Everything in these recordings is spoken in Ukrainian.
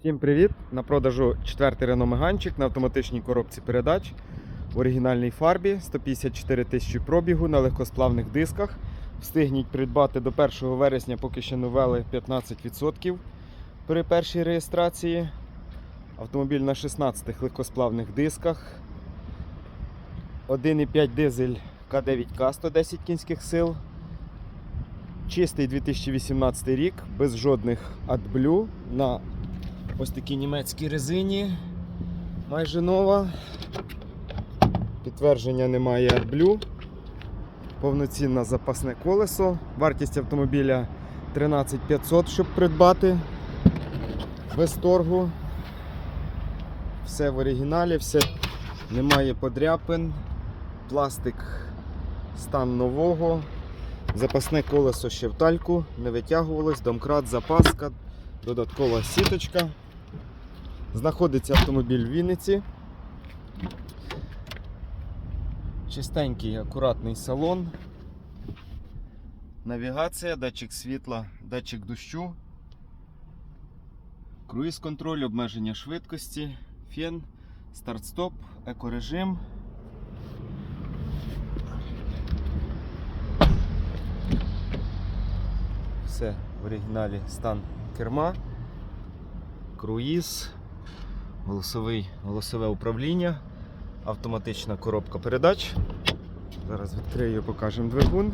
Всім привіт! На продажу четвертий Renault Меганчик на автоматичній коробці передач в оригінальній фарбі 154 тисячі пробігу на легкосплавних дисках. Встигніть придбати до 1 вересня, поки ще не ввели 15% при першій реєстрації. Автомобіль на 16 легкосплавних дисках. 1,5 дизель К9К 110 кінських сил. Чистий 2018 рік, без жодних AdBlue на ось такій німецькій резині. Майже нова. Підтвердження немає AdBlue. Повноцінне запасне колесо. Вартість автомобіля 13500, щоб придбати. Без торгу. Все в оригіналі, все немає подряпин. Пластик стан нового. Запасне колесо ще в тальку, не витягувалось, домкрат, запаска, додаткова сіточка. Знаходиться автомобіль в Вінниці. Чистенький, акуратний салон. Навігація, датчик світла, датчик дощу, круїз-контроль, обмеження швидкості, фен, старт-стоп, екорежим. Все в оригіналі стан керма, круїз, голосовий, голосове управління, автоматична коробка передач. Зараз відкрию, покажемо двигун.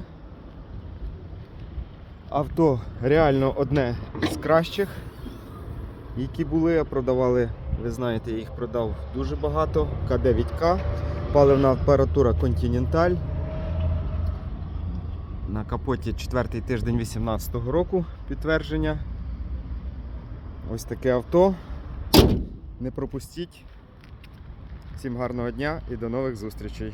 Авто реально одне з кращих, які були, а продавали, ви знаєте, я їх продав дуже багато. К9К, паливна апаратура Continental. На капоті четвертий тиждень 2018 року підтвердження. Ось таке авто. Не пропустіть. Всім гарного дня і до нових зустрічей.